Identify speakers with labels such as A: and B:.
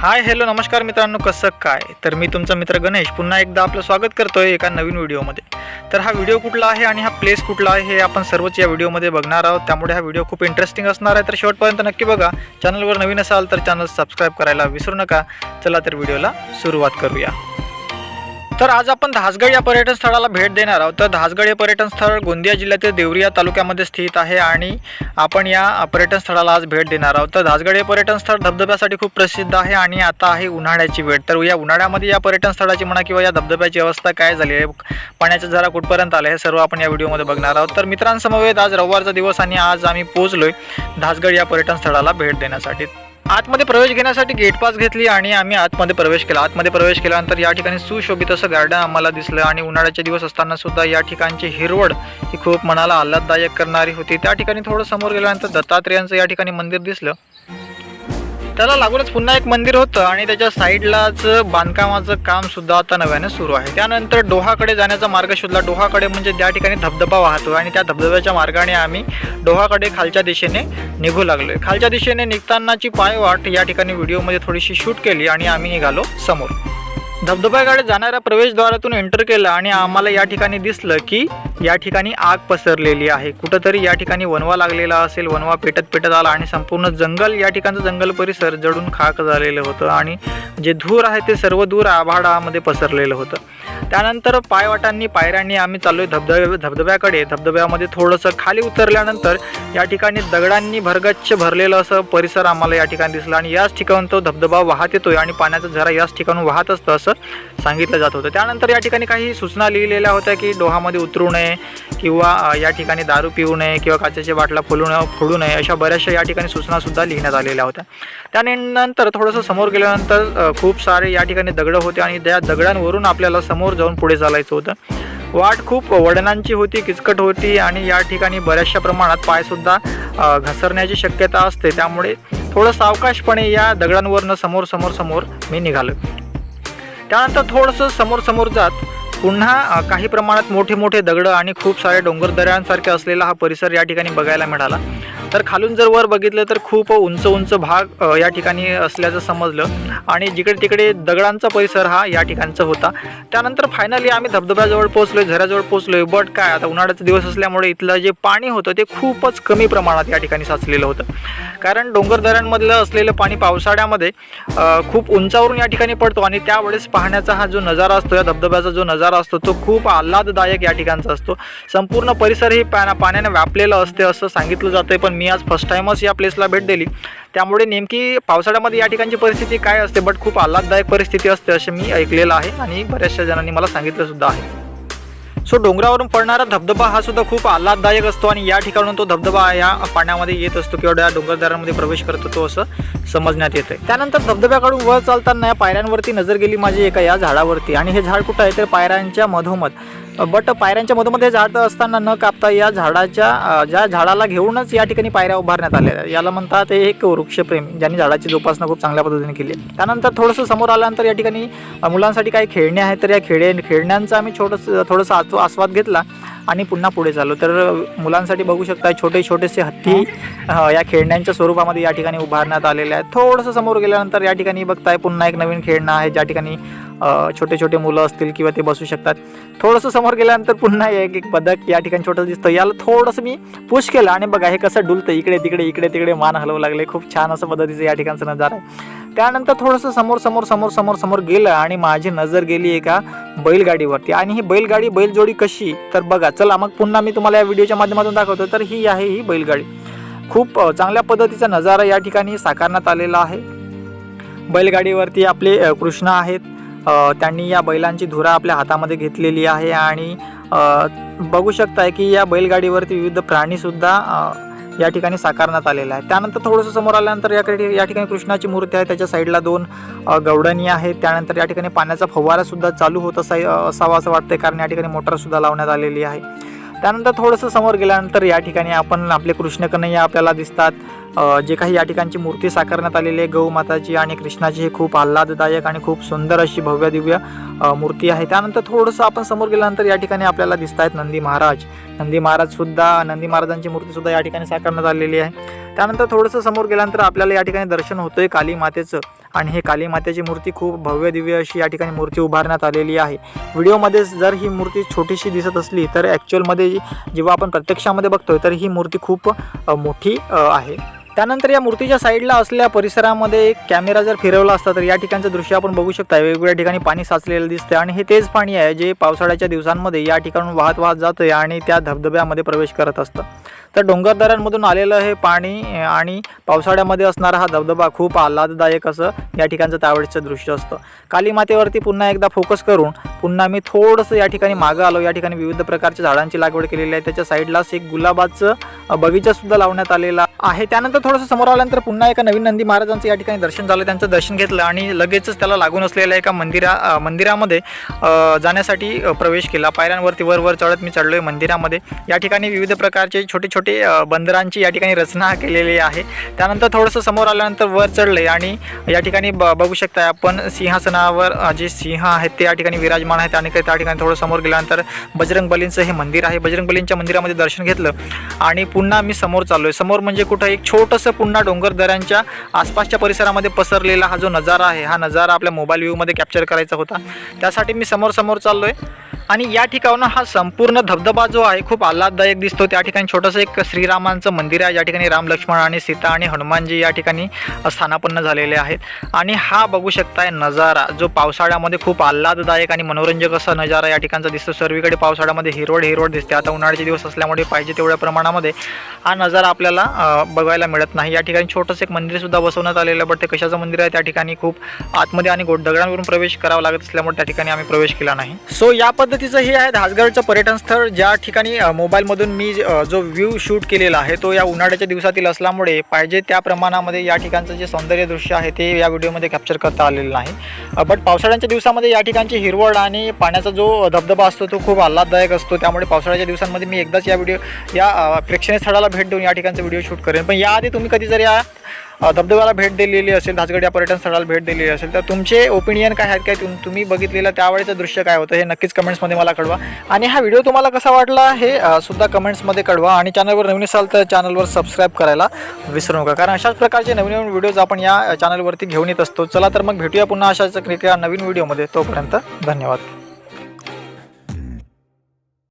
A: Hi hello नमस्कार मित्रांनो कसं काय? तर मी तुमचा मित्र गणेश. पुन्हा एकदा आपलं स्वागत करतोय एका नवीन व्हिडिओमध्ये. तर हा व्हिडिओ कुठला आहे आणि हा प्लेस कुठला आहे हे आपण सर्वच या व्हिडिओमध्ये बघणार आहोत. त्यामुळे हा व्हिडिओ खूप इंटरेस्टिंग असणार आहे. तर शेवटपर्यंत नक्की बघा. चॅनलवर नवीन असाल तर चॅनल सबस्क्राईब करायला विसरू नका. चला तर व्हिडिओला सुरुवात करूया. तर आज आपण धासगड या पर्यटन स्थळाला भेट देणार आहोत. तर धासगड हे पर्यटन स्थळ गोंदिया जिल्ह्यातील देवरिया तालुक्यामध्ये स्थित आहे आणि आपण या पर्यटन स्थळाला आज भेट देणार आहोत. तर धासगड हे पर्यटन स्थळ धबधब्यासाठी खूप प्रसिद्ध आहे आणि आता आहे उन्हाळ्याची वेळ. तर या उन्हाळ्यामध्ये या पर्यटन स्थळाची म्हणा किंवा या धबधब्याची अवस्था काय झाली आहे पाण्याचं जरा कुठपर्यंत आलं हे सर्व आपण या व्हिडिओमध्ये बघणार आहोत. तर मित्रांसमवेत आज रविवारचा दिवस आणि आज आम्ही पोहोचलोय धासगड या पर्यटन स्थळाला भेट देण्यासाठी. आतमध्ये प्रवेश घेण्यासाठी गेट पास घेतली आणि आम्ही आतमध्ये प्रवेश केला. आतमध्ये प्रवेश केल्यानंतर या ठिकाणी सुशोभित असं गार्डन आम्हाला दिसलं आणि उन्हाळ्याचे दिवस असताना सुद्धा या ठिकाणची हिरवड ही खूप मनाला आल्हाददायक करणारी होती. त्या ठिकाणी थोडं समोर गेल्यानंतर दत्तात्रेयांचं या ठिकाणी मंदिर दिसलं. त्याला लागूनच पुन्हा एक मंदिर होतं आणि त्याच्या साईडलाच बांधकामाचं काम सुद्धा आता नव्याने सुरू आहे. त्यानंतर डोहाकडे जाण्याचा मार्ग शोधला. डोहाकडे म्हणजे त्या ठिकाणी धबधबा वाहतो आणि त्या धबधब्याच्या मार्गाने आम्ही डोहाकडे खालच्या दिशेने निघू लागलोय. खालच्या दिशेने निघतानाची पायवाट या ठिकाणी व्हिडिओमध्ये थोडीशी शूट केली आणि आम्ही निघालो समोर. धबधब्याकडे जाणाऱ्या प्रवेशद्वारातून एंटर केलं आणि आम्हाला या ठिकाणी दिसलं की या ठिकाणी आग पसरलेली आहे. कुठंतरी या ठिकाणी वनवा लागलेला असेल वनवा पेटत पेटत आला आणि संपूर्ण जंगल या ठिकाणचं जंगल परिसर जडून खाक झालेलं होतं आणि जे धूर आहे ते सर्व दूर आभाळामध्ये पसरलेलं होतं. त्यानंतर पायवाटांनी पायऱ्यांनी आम्ही चाललोय धबधब्या धबधब्याकडे. धबधब्यामध्ये थोडंसं खाली उतरल्यानंतर या ठिकाणी दगडांनी भरगच्छ भरलेलं असं परिसर आम्हाला या ठिकाणी दिसलं आणि याच ठिकाणून तो धबधबा वाहत येतोय आणि पाण्याचा झरा याच ठिकाणून वाहत असतं असं सांगितलं जात होतं. त्यानंतर या ठिकाणी काही सूचना लिहिलेल्या होत्या की डोहामध्ये उतरू नये किंवा या ठिकाणी दारू पिऊ नये किंवा काचेच्या बाटला फुलू नये फोडू नये अशा बऱ्याचशा या ठिकाणी सूचनासुद्धा लिहिण्यात आलेल्या होत्या. त्यानंतर थोडंसं समोर गेल्यानंतर खूप सारे या ठिकाणी दगडं होते आणि त्या दगडांवरून आपल्याला समोर जाऊन पुढे चालायचं होतं. वाट खूप वडणांची होती किचकट होती आणि या ठिकाणी बऱ्याचशा प्रमाणात पायसुद्धा घसरण्याची शक्यता असते. त्यामुळे थोडं सावकाशपणे या दगडांवरनं समोर समोर समोर मी निघालो. त्यानंतर थोडंसं समोर समोर जात पुन्हा काही प्रमाणात मोठे मोठे दगडं आणि खूप सारे डोंगरदऱ्यांसारखे असलेला हा परिसर या ठिकाणी बघायला मिळाला. तर खालून जर वर बघितलं तर खूप उंच उंच भाग या ठिकाणी असल्याचं समजलं. आणि जिकडे तिकडे दगडांचा परिसर हा या ठिकाणचा होता. त्यानंतर फायनली आम्ही धबधब्याजवळ पोहोचलोय झऱ्याजवळ पोहोचलोय. बट काय आता उन्हाळ्याचा दिवस असल्यामुळे इथलं जे पाणी होतं ते खूपच कमी प्रमाणात या ठिकाणी साचलेलं होतं. कारण डोंगरदऱ्यांमधलं असलेलं पाणी पावसाळ्यामध्ये खूप उंचावरून या ठिकाणी पडतो. आणि त्यावेळेस पाहण्याचा हा जो नजारा असतो या धबधब्याचा जो नजारा असतो तो खूप आल्हाददायक या ठिकाणचा असतो. संपूर्ण परिसरही पाण्या पाण्याने व्यापलेलं असते असं सांगितलं जातं पण मी आज फर्स्ट टाईमच या प्लेसला भेट दिली. त्यामुळे नेमकी पावसाळ्यामध्ये या ठिकाणची परिस्थिती काय असते? बट खूप आल्हाददायक परिस्थिती असते असे मी ऐकलेलं आहे आणि बऱ्याचशा जणांनी मला सांगितलं सुद्धा आहे. सो डोंगरावरून पडणारा धबधबा हा सुद्धा खूप आल्हाददायक असतो आणि या ठिकाणून तो धबधबा या पाण्यामध्ये येत असतो किंवा या डोंगरदऱ्यांमध्ये प्रवेश करतो तो असं समजण्यात येतं त्यानंतर धबधब्याकडून वर चालताना या पायऱ्यांवरती नजर गेली माझी एका या झाडावरती. आणि हे झाड कुठं आहे तर पायऱ्यांच्या मधोमध. बट पायऱ्यांच्या मधोमध हे झाड असताना न कापता या झाडाच्या ज्या झाडाला घेऊनच या ठिकाणी पायऱ्या उभारण्यात आल्या. याला म्हणतात एक वृक्षप्रेमी ज्यांनी झाडाची जोपासना खूप चांगल्या पद्धतीने केली त्यानंतर थोडंसं समोर आल्यानंतर या ठिकाणी मुलांसाठी काही खेळणे आहेत. तर या खेळ खेळण्यांचा आम्ही छोटंसं थोडंसं आस्वाद घेतला आणि पुन्हा पुढे चाललो. तर मुलांसाठी बघू शकता छोटे छोटेसे हत्ती या खेळण्यांच्या स्वरूपामध्ये या ठिकाणी उभारण्यात आलेले आहेत. थोडंसं समोर गेल्यानंतर या ठिकाणी बघताय पुन्हा एक नवीन खेळणं आहे ज्या ठिकाणी छोटे छोटे मुलं असतील किंवा ते बसू शकतात. थोडंसं समोर गेल्यानंतर पुन्हा एक एक बदक या ठिकाणी छोटं दिसतं. याला थोडंसं मी पुश केलं आणि बघा हे कसं डुलतं. इकडे तिकडे इकडे तिकडे मान हलवू लागले. खूप छान असं पद्धतीचं या ठिकाणचं नजारा आहे. त्यानंतर थोडंसं समोर समोर समोर समोर समोर गेलं आणि माझी नजर गेली एका बैलगाडीवरती. आणि ही बैलगाडी बैलजोडी कशी? तर बघा चला मग पुन्हा मी तुम्हाला या व्हिडिओच्या माध्यमातून दाखवतो. तर ही आहे ही बैलगाडी. खूप चांगल्या पद्धतीचा नजारा या ठिकाणी साकारण्यात आलेला आहे. बैलगाडीवरती आपले कृष्ण आहेत. त्यांनी या बैलांची धुरा आपल्या हातामध्ये घेतलेली आहे आणि बघू शकताय की या बैलगाडीवरती विविध प्राणीसुद्धा या ठिकाणी साकारण्यात आलेला आहे त्यानंतर थोडंसं समोर आल्यानंतर याकडे या ठिकाणी कृष्णाची मूर्ती आहे. त्याच्या साईडला दोन गवडणी आहेत त्यानंतर या ठिकाणी पाण्याचा फवारासुद्धा चालू होत असा असावा असं वाटतं कारण या ठिकाणी मोटारसुद्धा लावण्यात आलेली आहे. त्यानंतर थोडंसं समोर गेल्यानंतर या ठिकाणी आपण आपले कृष्ण आपल्याला दिसतात. जे काही या ठिकाणची मूर्ती साकारण्यात आलेली आहे गौ माताची आणि कृष्णाची ही खूप आल्हाददायक आणि खूप सुंदर अशी भव्य दिव्य मूर्ती आहे. त्यानंतर थोडंसं आपण समोर गेल्यानंतर या ठिकाणी आपल्याला दिसत आहेत नंदी महाराज. नंदी महाराजसुद्धा नंदी महाराजांची मूर्तीसुद्धा या ठिकाणी साकारण्यात आलेली आहे. त्यानंतर थोडंसं समोर गेल्यानंतर आपल्याला या ठिकाणी दर्शन होतंय काली मातेचं आणि हे काली मातेची मूर्ती खूप भव्य दिव्य अशी या ठिकाणी मूर्ती उभारण्यात आलेली आहे. व्हिडिओमध्ये जर ही मूर्ती छोटीशी दिसत असली तर ॲक्च्युअलमध्ये जेव्हा आपण प्रत्यक्षामध्ये बघतोय तर ही मूर्ती खूप मोठी आहे. त्यानंतर या मूर्तीच्या साईडला असलेल्या परिसरामध्ये एक कॅमेरा जर फिरवला असता तर या ठिकाणचं दृश्य आपण बघू शकता वेगवेगळ्या ठिकाणी पाणी साचलेलं दिसतं आणि हे तेच पाणी आहे जे पावसाळ्याच्या दिवसांमध्ये या ठिकाणून वाहत वाहत जातं आणि त्या धबधब्यामध्ये प्रवेश करत असतं. तर डोंगरदऱ्यांमधून आलेलं हे पाणी आणि पावसाळ्यामध्ये असणारा हा धबधबा खूप आल्हाददायक असं या ठिकाणचं त्यावेळेचं दृश्य असतं. काली मातेवरती पुन्हा एकदा फोकस करून पुन्हा मी थोडंसं या ठिकाणी मागं आलो. या ठिकाणी विविध प्रकारच्या झाडांची लागवड केलेली आहे. त्याच्या साईडलाच एक गुलाबाचं बगीचासुद्धा लावण्यात आलेला आहे. त्यानंतर थोडंसं समोर आल्यानंतर पुन्हा एका नवीन नंदी महाराजांचं या ठिकाणी दर्शन झालं. त्यांचं दर्शन घेतलं आणि लगेचच त्याला लागून असलेल्या एका मंदिरा मंदिरामध्ये जाण्यासाठी प्रवेश केला. पायऱ्यांवरती वर वर चढत मी चढलोय मंदिरामध्ये. या ठिकाणी विविध प्रकारचे छोटे छोटे अ, बंदरांची या ठिकाणी रचना केलेली आहे. त्यानंतर थोडंसं समोर आल्यानंतर वर चढले आणि या ठिकाणी ब बघू शकता आपण सिंहासनावर जे सिंह आहेत ते या ठिकाणी विराजमान आहेत आणि त्या ठिकाणी थोडं समोर गेल्यानंतर बजरंग बलींचं हे मंदिर आहे. बजरंग बलींच्या मंदिरामध्ये दर्शन घेतलं आणि पुन्हा मी समोर चाललोय. समोर म्हणजे कुठं एक छोटंसं पुन्हा डोंगर दऱ्यांच्या आसपासच्या परिसरामध्ये पसरलेला हा जो नजारा आहे हा नजारा आपल्या मोबाईल व्ह्यूमध्ये कॅप्चर करायचा होता. त्यासाठी मी समोर समोर चाललोय. आणि या ठिकाणून हा संपूर्ण धबधबा जो आहे खूप आल्हाददायक दिसतो. त्या ठिकाणी छोटंसं एक श्रीरामांचं मंदिर आहे. या ठिकाणी राम लक्ष्मण आणि सीता आणि हनुमानजी या ठिकाणी स्थानापन्न झालेले आहेत. आणि हा बघू शकताय नजारा जो पावसाळ्यामध्ये खूप आल्हाददायक आणि मनोरंजक असा नजारा या ठिकाणचा दिसतो. सर्वीकडे पावसाळ्यामध्ये हिरवळ हिरवळ दिसते. आता उन्हाळ्याचे दिवस असल्यामुळे पाहिजे तेवढ्या प्रमाणामध्ये हा नजारा आपल्याला बघायला मिळत नाही. या ठिकाणी छोटंसं एक मंदिरसुद्धा बसवण्यात आलेलं आहे बट ते कशाचं मंदिर आहे त्या ठिकाणी खूप आतमध्ये आणि गोड दगडांवरून प्रवेश करावा लागत असल्यामुळे त्या ठिकाणी आम्ही प्रवेश केला नाही. सो या पद्धतीचं हे आहे धासगडचं पर्यटन स्थळ. ज्या ठिकाणी मोबाईलमधून मी जो व्ह्यू शूट केलेला आहे तो या उन्हाळ्याच्या दिवसातील असल्यामुळे पाहिजे त्या प्रमाणामध्ये या ठिकाणचं जे सौंदर्य दृश्य आहे ते या व्हिडिओमध्ये कॅप्चर करता आलेलं नाही. बट पावसाळ्याच्या दिवसामध्ये या ठिकाणची हिरवळ आणि पाण्याचा जो धबधबा असतो तो खूप आल्हाददायक असतो. त्यामुळे पावसाळ्याच्या दिवसांमध्ये मी एकदाच या व्हिडिओ या प्रेक्षणीय स्थळाला भेट देऊन या ठिकाणचा व्हिडिओ शूट करेन. पण याआधी तुम्ही कधी जर या धबधब्याला भेट दिलेली असेल धासगड या पर्यटन स्थळाला भेट दिलेली असेल तर तुमचे ओपिनियन काय आहेत काय तुम तुम्ही बघितलेलं त्यावेळेचं दृश्य काय होतं हे नक्कीच कमेंट्समध्ये मला कळवा. आणि हा व्हिडिओ तुम्हाला कसा वाटला हे सुद्धा कमेंट्समध्ये कळवा. आणि चॅनलवर नवीन असाल तर चॅनलवर सबस्क्राईब करायला विसरू नका. कारण अशाच प्रकारचे नवीन नवीन व्हिडिओज आपण या चॅनलवरती घेऊन येत असतो. चला तर मग भेटूया पुन्हा अशाच क्रिया नवीन व्हिडिओमध्ये तोपर्यंत धन्यवाद.